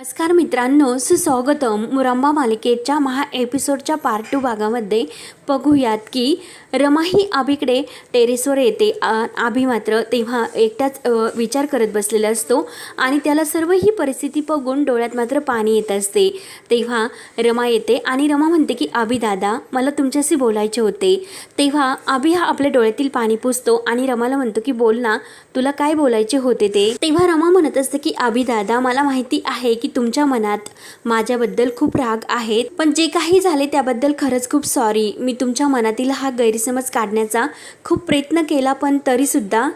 नमस्कार मित्रांनो सुस्वागतम मुरंबा मालिकेच्या महा एपिसोडच्या पार्ट टू भागामध्ये बघूयात की रमा ही आभीकडे टेरेसवर येते. आ- आभी मात्र तेव्हा एकटाच विचार करत बसलेला असतो आणि त्याला सर्व ही परिस्थिती बघून डोळ्यात मात्र पाणी येत असते. तेव्हा रमा येते आणि रमा म्हणते की आभी दादा मला तुमच्याशी बोलायचे होते. तेव्हा आभी हा आपल्या डोळ्यातील पाणी पुसतो आणि रमाला म्हणतो की बोल ना तुला काय बोलायचे होते ते? तेव्हा रमा म्हणत असते की आभी दादा मला माहिती आहे की तुमच्या मनात माझ्याबद्दल खूप राग आहेत पण जे काही झाले त्याबद्दल खरंच खूप सॉरी मी तुमच्या मनातील हा गैरसमज काढण्याचा खूप प्रयत्न केला पण तरी सुद्धा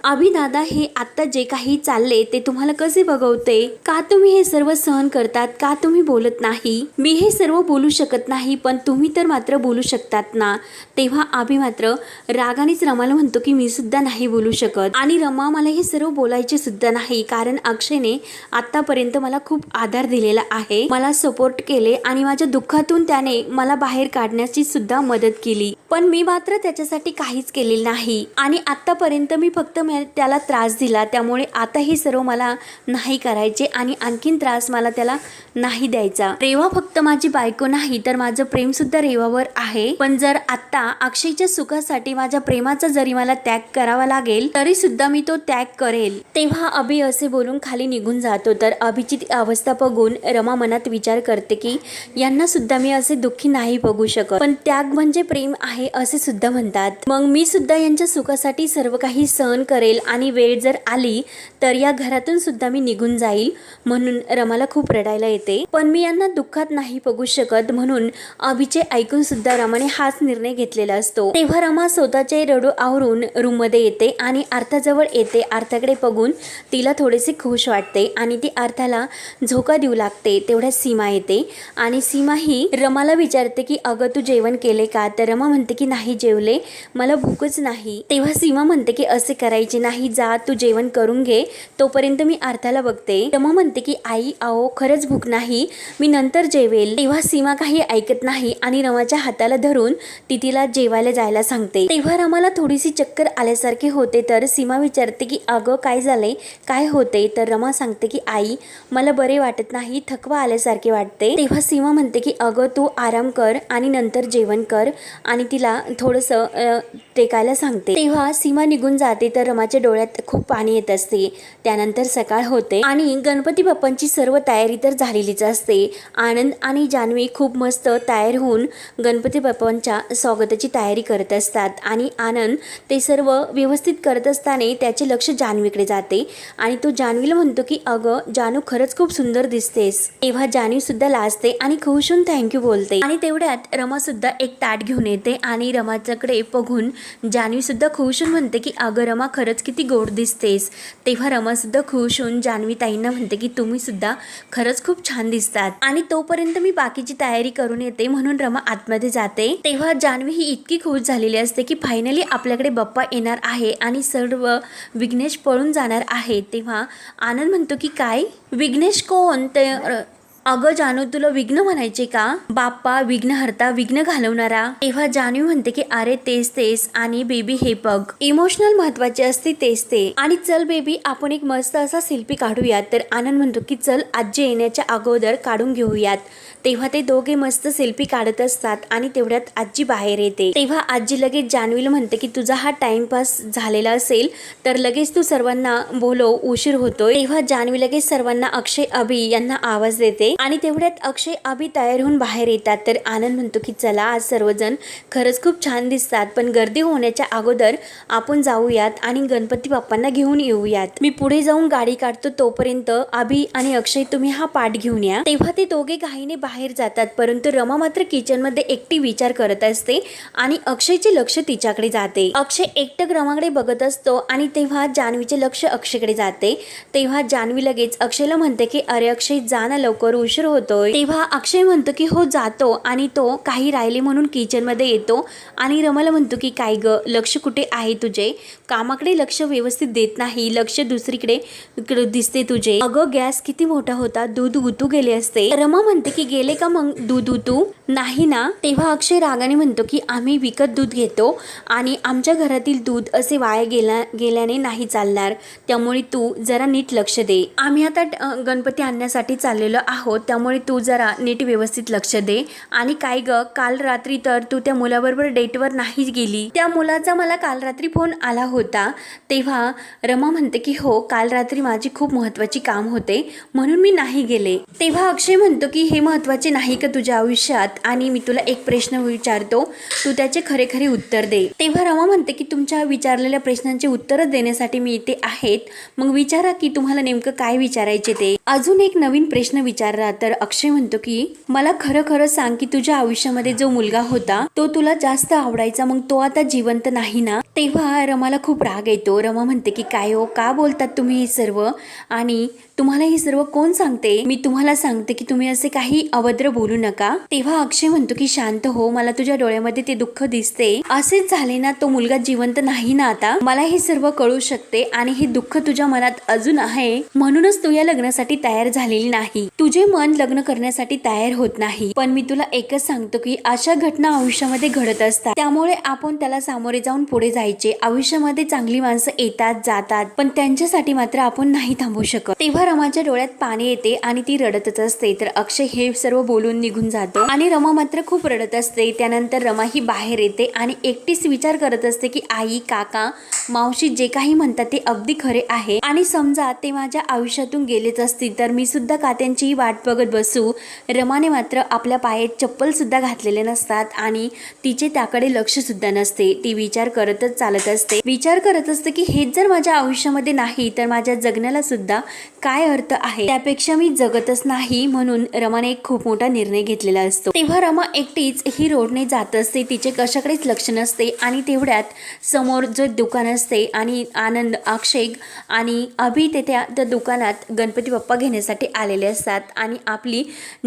हे आता जे काही चालले ते तुम्हाला कसे बघवते? का तुम्ही हे सर्व सहन करतात? का तुम्ही बोलत नाही? मी हे सर्व बोलू शकत नाही पण तुम्ही तर मात्र बोलू शकतात ना? तेव्हा आम्ही मात्र रागानेच रमाला म्हणतो की मी सुद्धा नाही बोलू शकत. आणि रमा मला हे सर्व बोलायचे सुद्धा नाही कारण अक्षयने आतापर्यंत मला खूप आधार दिलेला आहे. मला सपोर्ट केले आणि माझ्या दुःखातून त्याने मला बाहेर काढण्याची सुद्धा मदत केली. पण मी मात्र त्याच्यासाठी काहीच केलेलं नाही. आणि आतापर्यंत मी फक्त त्याला त्रास दिला. त्यामुळे आता हे सर्व मला नाही करायचे आणि आणखीन त्रास मला त्याला नाही द्यायचा. रेवा फक्त माझी बायको नाही तर माझं प्रेम सुद्धा रेवावर आहे. पण जर आता अक्षयच्या सुखासाठी माझ्या प्रेमाचा जरी मला त्याग करावा लागेल तरी सुद्धा मी तो त्याग करेल. तेव्हा अभि असे बोलून खाली निघून जातो तर अभिची अवस्था बघून रमा मनात विचार करते की यांना सुद्धा मी असे दुःखी नाही बघू शकत. पण त्याग म्हणजे प्रेम आहे असे सुद्धा म्हणतात. मग मी सुद्धा यांच्या सुखासाठी सर्व काही सहन करेल आणि वेळ जर आली तर या घरातून सुद्धा मी निघून जाईल म्हणून रमाला खूप रडायला येते. पण मी यांना दुःखात नाही बघू शकत म्हणून अभिचे ऐकून सुद्धा रमाने हाच निर्णय घेतलेला असतो. तेव्हा रमा स्वतःचे रडू आवरून रूममध्ये येते आणि अर्थाजवळ येते. अर्थाकडे बघून तिला थोडेसे खुश वाटते आणि ती अर्थाला झोका देऊ लागते तेवढ्यात सीमा येते. आणि सीमा ही रमाला विचारते की अगं तू जेवण केले का? तर रमा म्हणते की नाही जेवले. मला भूकच नाही. तेव्हा सीमा म्हणते की असे करायचे नाही. जा तू जेवण करून घे. तोपर्यंत मी अर्थाला बघते. रमा म्हणते की आई आओ खरंच भूक नाही. मी नंतर जेवेल. तेव्हा सीमा काही ऐकत नाही आणि रमाच्या हाताला धरून ती तिला जेवायला जायला सांगते. तेव्हा रमाला थोडीशी चक्कर आल्यासारखे होते तर सीमा विचारते की अगं काय झालंय काय होते? तर रमा सांगते की आई मला बरे वाटत नाही थकवा आल्यासारखे वाटते. तेव्हा सीमा म्हणते की अगं तू आराम कर आणि नंतर जेवण कर. आणि तिला थोडंसं टेकायला सांगते. तेव्हा सीमा निघून जाते तर रमाच्या डोळ्यात खूप पाणी येत असते. त्यानंतर सकाळ होते आणि गणपती बाप्पांची सर्व तयारी तर झालेलीच असते. आनंद आणि जान्हवी खूप मस्त तयार होऊन गणपती बाप्पांच्या स्वागताची तयारी करत असतात. आणि आनंद ते सर्व व्यवस्थित करत असताना त्याचे लक्ष जान्हवीकडे जाते. आणि तो जान्हवीला म्हणतो की अगं जानू खरंच खूप सुंदर दिसतेस. तेव्हा जानी सुद्धा लाजते आणि खुश होऊन थँक्यू बोलते. आणि तेवढ्यात रमा सुद्धा एक ताट घेऊन येते आणि रमाच्याकडे बघून जान्हवी सुद्धा खुश होऊन म्हणते की अगं रमा खरंच किती गोड दिसतेस. तेव्हा रमा सुद्धा खुश होऊन जान्हवी ताईंना म्हणते की तुम्ही सुद्धा खरंच खूप छान दिसतात. आणि तोपर्यंत मी बाकीची तयारी करून येते म्हणून रमा आतमध्ये जाते. तेव्हा जान्हवी ही इतकी खुश झालेली असते की फायनली आपल्याकडे बाप्पा येणार आहे आणि सर्व विघ्नेश पळून जाणार आहे. तेव्हा आनंद म्हणतो की काय? विघ्नेश कोण? ते अ, अगं जानू तुला विघ्न म्हणायचे का? बाप्पा विघ्नहर्ता विघ्न घालवणारा. तेव्हा जानू म्हणते की अरे तेच तेच. आणि बेबी हे बघ. इमोशनल महत्त्वाचे असते तेच ते. आणि चल बेबी आपण एक मस्त असा सेल्फी काढूयात. तर आनंद म्हणतो की चल आजी येण्याच्या अगोदर काढून घेऊयात. तेव्हा ते दोघे मस्त सेल्फी काढत असतात आणि तेवढ्यात आजी बाहेर येते. तेव्हा आजी लगेच जान्हवीला म्हणते की तुझा हा टाइमपास झालेला असेल तर लगेच तू सर्वांना बोलव उशीर होतोय. तेव्हा जान्हवी लगेच सर्वांना अक्षय अभि यांना आवाज देते. आणि तेवढ्यात अक्षय अभि तयार होऊन बाहेर येतात. तर आनंद म्हणतो की चला आज सर्वजण खरंच खूप छान दिसतात. पण गर्दी होण्याच्या अगोदर आपण जाऊयात आणि गणपती बाप्पांना घेऊन येऊयात. मी पुढे जाऊन गाडी काढतो. तोपर्यंत अभि आणि अक्षय तुम्ही हा पाठ घेऊन या. तेव्हा ते दोघे घाईने बाहेर जातात. परंतु रमा मात्र किचनमध्ये एकटी विचार करत असते आणि अक्षयचे लक्ष तिच्याकडे जाते. अक्षय एकटक रमाकडे बघत असतो आणि तेव्हा जान्हवीचे लक्ष अक्षयकडे जाते. तेव्हा जान्हवी लगेच अक्षयला म्हणते की अरे अक्षय जा ना लवकर उशीर होतोय तेव्हा अक्षय म्हणतो की हो जातो. आणि तो काही राहिले म्हणून किचनमध्ये येतो. आणि रमाला म्हणतो की काय ग लक्ष कुठे आहे तुझे? कामाकडे लक्ष व्यवस्थित देत नाही. लक्ष दुसरीकडे इकडे दिसते तुझे. अगं गॅस किती मोठा होता. दूध उतू गेले असते. रमा म्हणते की गेले का मग दूध उतू? नाही ना? तेव्हा अक्षय रागाने म्हणतो की आम्ही विकत दूध घेतो आणि आमच्या घरातील दूध असे वाया गेला गेल्याने नाही चालणार. त्यामुळे तू जरा नीट लक्ष दे. आम्ही आता गणपती आणण्यासाठी चाललेलो आहोत. त्यामुळे तू जरा नीट व्यवस्थित लक्ष दे. आणि काय ग काल रात्री तर तू त्या मुलाबरोबर डेटवर नाही गेली. त्या मुलाचा मला काल रात्री फोन आला होता. तेव्हा रमा म्हणते की हो काल रात्री माझी खूप महत्त्वाची काम होते. म्हणून मी नाही गेले. तेव्हा अक्षय म्हणतो की हे महत्त्वाचे नाही का तुझ्या आयुष्यात? आणि मी तुला एक प्रश्न विचारतो. तू त्याचे खरेखरे उत्तर दे. तेव्हा रमा म्हणते की तुमच्या विचारलेल्या प्रश्नांचे उत्तरं देण्यासाठी मी इथे आहेत. मग विचारा की तुम्हाला नेमकं काय विचारायचे ते? अजून एक नवीन प्रश्न विचारला तर अक्षय म्हणतो की मला खरं खरं सांग की तुझ्या आयुष्यामध्ये जो मुलगा होता तो तुला जास्त आवडायचा. मग तो आता जिवंत नाही ना? तेव्हा रमाला खूप राग येतो. रमा म्हणते की काय हो? का बोलतात तुम्ही हे सर्व? आणि तुम्हाला हे सर्व कोण सांगते? मी तुम्हाला सांगते की तुम्ही असे काही अभद्र बोलू नका. तेव्हा अक्षय म्हणतो की शांत हो मला तुझ्या डोळ्यामध्ये ते दुःख दिसते. असेच झाले ना तो मुलगा जिवंत नाही ना आता. मला हे सर्व कळू शकते आणि हे दुःख तुझ्या मनात अजून आहे. म्हणूनच तू या लग्नासाठी तयार झालेली नाही. तुझे मन लग्न करण्यासाठी तयार होत नाही. पण मी तुला एकच सांगतो की अशा घटना आयुष्यामध्ये घडत असतात. त्यामुळे आपण त्याला सामोरे जाऊन पुढे जायचे. आयुष्यामध्ये चांगली माणसं येतात जातात पण त्यांच्यासाठी मात्र आपण नाही थांबू शकत. तेव्हा रमाच्या डोळ्यात पाणी येते आणि ती रडतच असते. तर अक्षय हे सर्व बोलून निघून जातो आणि रमा मात्र खूप रडत असते. त्यानंतर रमा ही बाहेर येते आणि एकटीच विचार करत असते की आई काका मावशी जे काही म्हणतात ते अगदी खरे आहे. आणि समजा ते माझ्या आयुष्यातून गेलेच असतील तर मी सुद्धा कात्यांचीही वाट बघत बसू. रमाने मात्र आपल्या पायात चप्पल सुद्धा घातलेले नसतात आणि तिचे त्याकडे लक्ष सुद्धा नसते. ती विचार करतच चालत असते. विचार करत असते की हेच जर माझ्या आयुष्यामध्ये नाही तर माझ्या जगण्याला सुद्धा काय अर्थ आहे? त्यापेक्षा मी जगतच नाही. म्हणून रमाने एक खूप मोठा निर्णय घेतलेला असतो. तेव्हा रमा एकटीच ही रोडने जात असते. तिचे कशाकडेच लक्ष नसते आणि तेवढ्यात समोर जो दुकान असते आणि आनंद अक्षय आणि अभि ते त्या त्या दुकानात गणपती बाप्पा घेण्यासाठी आलेले असतात आणि आपली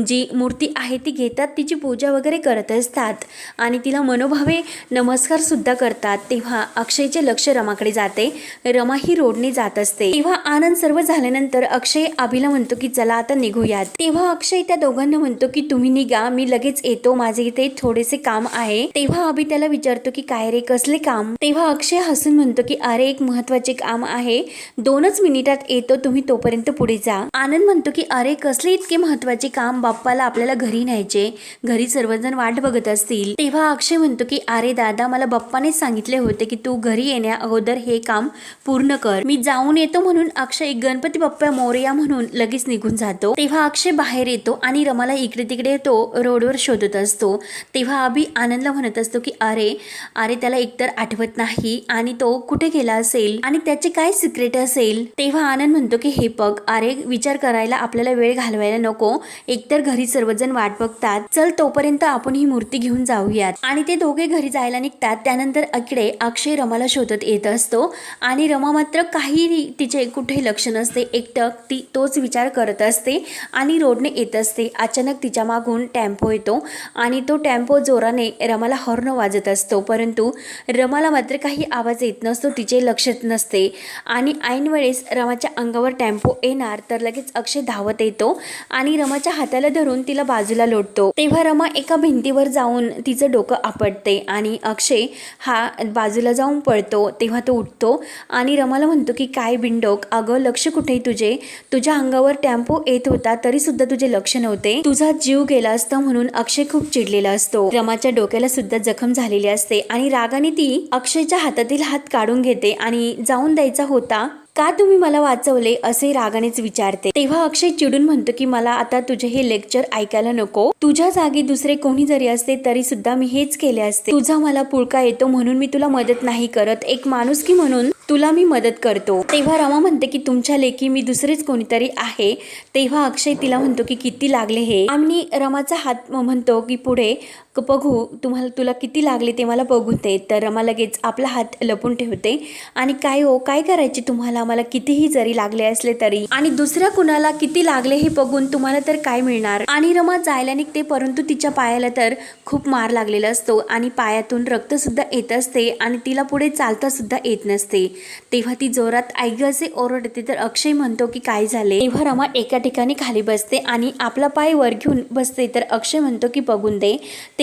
जी मूर्ती आहे ती घेतात तिची पूजा वगैरे करत असतात आणि तिला मनोभावे नमस्कारसुद्धा करतात. तेव्हा अक्षयचे लक्ष रमाकडे जाते. रमा ही रोडने जात असते. तेव्हा आनंद सर्व झाल्यानंतर अक्षय अभिला म्हणतो की चला आता निघूयात. तेव्हा अक्षय त्या दोघांना म्हणतो की तुम्ही निघा मी लगेच येतो माझे इथे थोडेसे काम आहे. तेव्हा अभि त्याला विचारतो की काय रे कसले काम? तेव्हा अक्षय हसून म्हणतो की अरे एक महत्त्वाचे काम आहे. दोनच मिनिटात येतो तुम्ही तोपर्यंत पुढे जा. आनंद म्हणतो की अरे कसले इतके महत्त्वाचे काम? बाप्पाला आपल्याला घरी न्यायचे. घरी सर्वजण वाट बघत असतील. तेव्हा अक्षय म्हणतो की अरे दादा मला बाप्पाने सांगितले होते की तू घरी येण्या अगोदर हे काम पूर्ण कर. मी जाऊन येतो म्हणून अक्षय गणपती बाप्पा मोरया म्हणून लगेच निघून जातो. तेव्हा अक्षय बाहेर येतो आणि रमाला इकडे तिकडे तो रोडवर शोधत असतो तेव्हा अभि आनंदला म्हणत असतो की अरे अरे त्याला एकतर आठवत नाही आणि तो कुठे गेला असेल आणि त्याचे काय सिक्रेट असेल? तेव्हा आनंद म्हणतो की हे बघ अरे विचार करायला आपल्याला वेळ घालवायला नको. एकतर घरी सर्वजण वाट बघतात. चल तोपर्यंत आपण ही मूर्ती घेऊन जाऊयात. आणि ते दोघे घरी जायला निघतात. त्यानंतर इकडे अक्षय रमाला शोधत येत असतो आणि रमा मात्र काही तिचे कुठे लक्ष नसते. एकटक ती तोच विचार करत असते आणि रोडने येत असते. अचानक तिच्या मागून टेम्पो येतो. आणि तो टेम्पो जोराने रमाला हॉर्न वाजत असतो. परंतु रमाला मात्र काही आवाज येत नसतो तिचे लक्षच नसते. आणि ऐन वेळेस रमाच्या अंगावर टेम्पो येणार तर लगेच अक्षय धावत येतो आणि रमाच्या हाताला धरून तिला बाजूला लोटतो. तेव्हा रमा एका भिंतीवर जाऊन तिचं डोकं आपटते आणि अक्षय हा बाजूला जाऊन पळतो तेव्हा तो उठतो आणि रमाला म्हणतो की काय बिंडोक अगं लक्ष कुठे तुझे? तुझ्या अंगावर टेम्पो येत होता तरी सुद्धा तुझे लक्ष नव्हते. तुझा जीव गेला असता म्हणून अक्षय खूप चिडलेला असतो. रमाच्या डोक्याला सुद्धा जखम झालेली असते आणि रागाने ती अक्षयच्या हातातील हात काढून घेते आणि जाऊन द्यायचा होता. का तुम्ही मला वाचवले असे रागानेच विचारते. तेव्हा अक्षय चिडून म्हणतो की मला आता तुझे हे लेक्चर ऐकायला नको. तुझ्या जागी दुसरे कोणी जरी असते तरी सुद्धा मी हेच केले असते. तुझा मला पुळका येतो म्हणून मी तुला मदत नाही करत. एक माणूस की म्हणून तुला मी मदत करतो. तेव्हा रमा म्हणते की तुमच्या लेखी मी दुसरेच कोणीतरी आहे. तेव्हा अक्षय तिला म्हणतो की किती लागले हे? आम्ही रमाचा हात म्हणतो की पुढे बघू तुम्हाला तुला किती लागले ते मला बघू दे. तर रमा लगेच आपला हात लपून ठेवते. आणि काय हो काय करायचे तुम्हाला? मला कितीही जरी लागले असले तरी. आणि दुसऱ्या कुणाला किती लागले हे बघून तुम्हाला तर काय मिळणार? आणि रमा जायला निघते परंतु तिच्या पायाला तर खूप मार लागलेला असतो. आणि पायातून रक्तसुद्धा येत असते आणि तिला पुढे चालता सुद्धा येत नसते. तेव्हा ती जोरात ऐग असे ओरडते तर अक्षय म्हणतो की काय झाले? तेव्हा रमा एका ठिकाणी खाली बसते आणि आपला पाय वर घेऊन बसते तर अक्षय म्हणतो की बघून दे.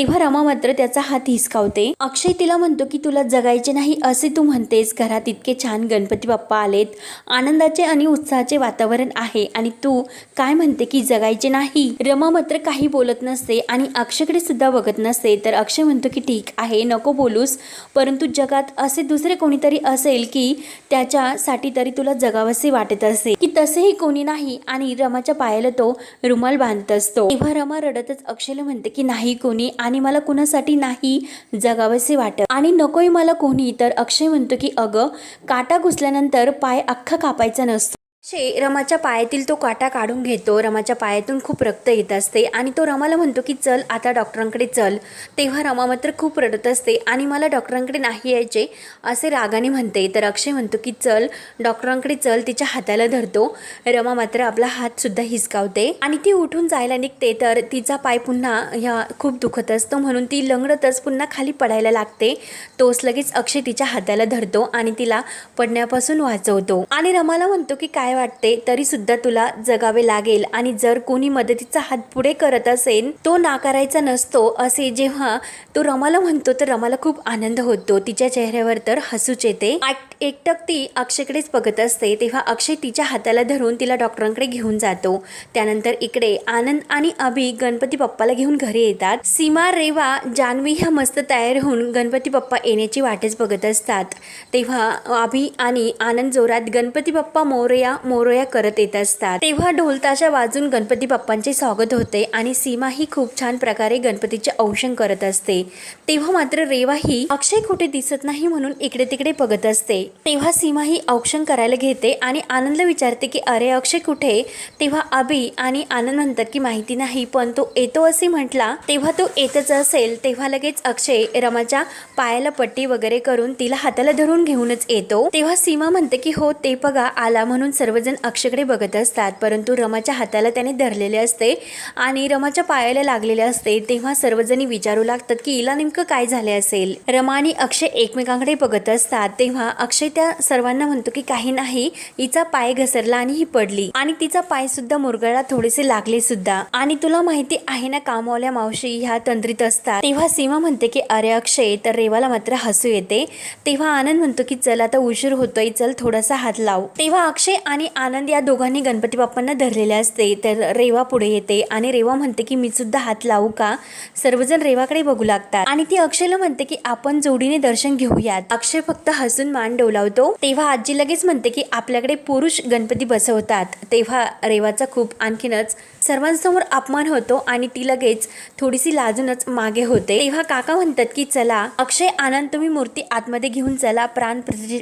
तेव्हा रमा मात्र त्याचा हात हिसकावते. अक्षय तिला म्हणतो की तुला जगायचे नाही असे तू म्हणतेस. घरात इतके छान गणपती बाप्पा आलेत. आनंदाचे आणि उत्साहाचे वातावरण आहे. आणि तू काय म्हणते की जगायचे नाही. रमा मात्र काही बोलत नसते आणि अक्षयकडे सुद्धा बघत नसते. तर अक्षय म्हणतो की ठीक आहे नको बोलूस. परंतु जगात असे दुसरे कोणीतरी असेल की त्याच्यासाठी तरी तुला जगावसे वाटत असे. की तसेही कोणी नाही. आणि रमाच्या पायाला तो रुमाल बांधत असतो. तेव्हा रमा रडतच अक्षयला म्हणते की नाही कोणी. आणि मला कुणासाठी नाही जगावेसे वाटत. आणि नकोय मला कोणी तर अक्षय म्हणतो की अगं काटा घुसल्यानंतर पाय अख्खा कापायचा नसतो. अक्षय रमाच्या पायातील तो काटा काढून घेतो. रमाच्या पायातून खूप रक्त येत असते आणि तो रमाला म्हणतो की चल आता डॉक्टरांकडे चल. तेव्हा रमा मात्र खूप रडत असते आणि मला डॉक्टरांकडे नाही यायचे असे रागाने म्हणते. तर अक्षय म्हणतो की चल डॉक्टरांकडे चल तिच्या हाताला धरतो. रमा मात्र आपला हातसुद्धा हिसकावते आणि ती उठून जायला निघते. तर तिचा पाय पुन्हा ह्या खूप दुखत असतो म्हणून ती लंगडतच पुन्हा खाली पडायला लागते. तोच लगेच अक्षय तिच्या हाताला धरतो आणि तिला पडण्यापासून वाचवतो. आणि रमाला म्हणतो की काय वाटते तरी सुद्धा तुला जगावे लागेल. आणि जर कोणी मदतीचा हात पुढे करत असेल तो नाकारायचा नसतो असे जेव्हा तो रमाला म्हणतो तर रमाला खूप आनंद होतो. तिच्या चेहऱ्यावर तर हसूच येते. आक- एकटक ती अक्षयकडेच बघत असते तेव्हा अक्षय तिच्या हाताला धरून तिला डॉक्टरांकडे घेऊन जातो. त्यानंतर इकडे आनंद आणि अभि गणपती बाप्पाला घेऊन घरी येतात. सीमा रेवा जान्हवी ह्या मस्त तयार होऊन गणपती बाप्पा येण्याची वाटच बघत असतात. तेव्हा अभि आणि आनंद जोरात गणपती बाप्पा मोरया मोरया करत येत असतात. तेव्हा ढोलताशा वाजून गणपती बाप्पांचे स्वागत होते आणि सीमा ही खूप छान प्रकारे गणपतीचे औषण करत असते. तेव्हा मात्र रेवा ही अक्षय कुठे दिसत नाही म्हणून इकडे तिकडे बघत असते. तेव्हा सीमा ही औक्षण करायला घेते आणि आनंदला विचारते की अरे अक्षय कुठे तेव्हा अभि आणि आनंद म्हणतात की माहिती नाही पण तो येतो असे म्हटला. तेव्हा तो येतच असेल तेव्हा लगेच अक्षय रमाच्या पायाला पट्टी वगैरे करून तिला हाताला धरून घेऊनच येतो. तेव्हा सीमा म्हणते की हो ते बघा आला म्हणून सर्वजण अक्षयकडे बघत असतात. परंतु रमाच्या हाताला त्याने धरलेले असते आणि रमाच्या पायाला लागलेले असते. तेव्हा सर्वजणी विचारू लागतात की हिला नेमकं काय झाले असेल? रमा आणि अक्षय एकमेकांकडे बघत असतात. तेव्हा अक्षय त्या सर्वांना म्हणतो की काही नाही हिचा पाय घसरला आणि ही पडली. आणि तिचा पाय सुद्धा मुरगळला थोडेसे लागले सुद्धा. आणि तुला माहिती आहे ना कामवाल्या मावशी ह्या तंत्रीत असतात. तेव्हा सीमा म्हणते की अरे अक्षय तर रेवाला मात्र हसू येते. तेव्हा आनंद म्हणतो की चल आता उशीर होतोय चल थोडासा हात लाव. तेव्हा अक्षय आणि आनंद या दोघांनी गणपती बाप्पांना धरलेले असते तर रेवा पुढे येते. आणि रेवा म्हणते की मी सुद्धा हात लावू का? सर्वजण रेवाकडे बघू लागतात. आणि ती अक्षयला म्हणते की आपण जोडीने दर्शन घेऊयात. अक्षय फक्त हसून मान डोलावतो तेव्हा आजी लगेच म्हणते की आपल्याकडे पुरुष गणपती बसवतात. तेव्हा रेवाचा खूप आणखीनच सर्वांसमोर अपमान होतो आणि ती लगेच थोडीशी लाजूनच मागे होते. तेव्हा काका म्हणतात की चला अक्षय आनंद तुम्ही मूर्ती आतमध्ये घेऊन चला प्राण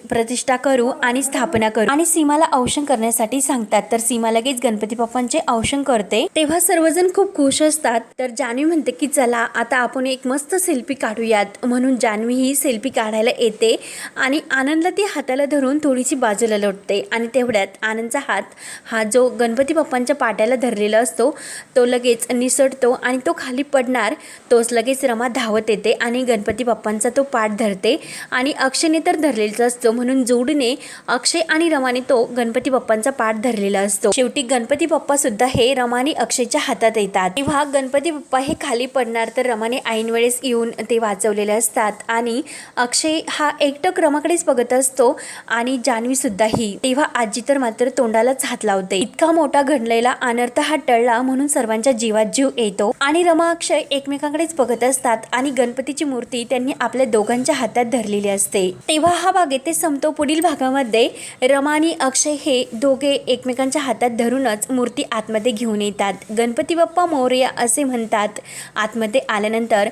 प्रतिष्ठा करू आणि स्थापना करू. आणि सीमाला औषण करण्यासाठी सांगतात. तर सीमा लगेच गणपती बाप्पांचे औषण करते. तेव्हा सर्वजण खूप खुश असतात. तर जान्हवी म्हणते की चला आता आपण एक मस्त सेल्फी काढूयात. म्हणून जान्हवी ही सेल्फी काढायला येते आणि आनंदला ती हाताला धरून थोडीशी बाजूला लोटते. आणि तेवढ्यात आनंदचा हात हा जो गणपती बाप्पांच्या पाट्याला धरलेला असतो तो लगेच निसटतो आणि तो खाली पडणार तोच लगेच रमा धावत येते आणि गणपती बाप्पांचा तो पाठ धरते आणि अक्षयने तर धरलेला असतो. म्हणून जोडीने अक्षय आणि रमाने तो गणपती बाप्पांचा पाठ धरलेला असतो. शेवटी गणपती बाप्पा सुद्धा हे रमाने अक्षयच्या हातात येतात. तेव्हा गणपती बाप्पा हे खाली पडणार तर रमाने ऐन वेळेस येऊन ते वाचवलेले असतात आणि अक्षय हा एकटक रमाकडेच बघत असतो आणि जान्हवी सुद्धा ही तेव्हा आजी तर मात्र तोंडालाच हात लावते. इतका मोठा घडलेला अनर्थ हा कळला म्हणून सर्वांच्या जीवात जीव येतो. आणि रमा अक्षय एकमेकांकडेच बघत असतात आणि गणपतीची मूर्ती त्यांनी आपल्या दोघांच्या हातात धरलेली असते. तेव्हा हा भाग येथे संपतो. पुढील भागामध्ये रमा आणि अक्षय हे दोघे एकमेकांच्या हातात धरूनच मूर्ती आतमध्ये घेऊन येतात. गणपती बाप्पा मौर्य असे म्हणतात. आतमध्ये आल्यानंतर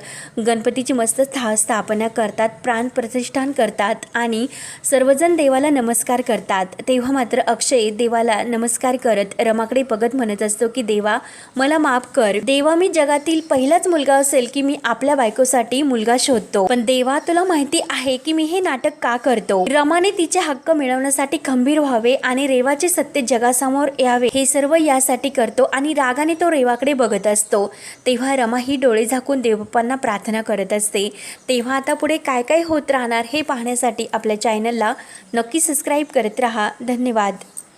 गणपतीची मस्त स्था स्थापना करतात प्राण प्रतिष्ठान करतात आणि सर्वजण देवाला नमस्कार करतात. तेव्हा मात्र अक्षय देवाला नमस्कार करत रमाकडे बघत म्हणत असतो की देवा मला माफ कर. देवा मी जगातील पहिलाच मुलगा असेल की मी आपल्या बायकोसाठी मुलगा शोधतो. पण देवा तुला माहिती आहे की मी हे नाटक का करतो? रमाने तिचे हक्क मिळवण्यासाठी खंबीर व्हावे आणि रेवाचे सत्य जगासमोर यावे हे सर्व यासाठी करतो आणि रागाने तो रेवाकडे बघत असतो. तेव्हा रमा ही डोळे झाकून देवबाप्पांना प्रार्थना करत असते. तेव्हा आता पुढे काय काय होत राहणार हे पाहण्यासाठी आपल्या चॅनलला नक्की सबस्क्राईब करत राहा. धन्यवाद.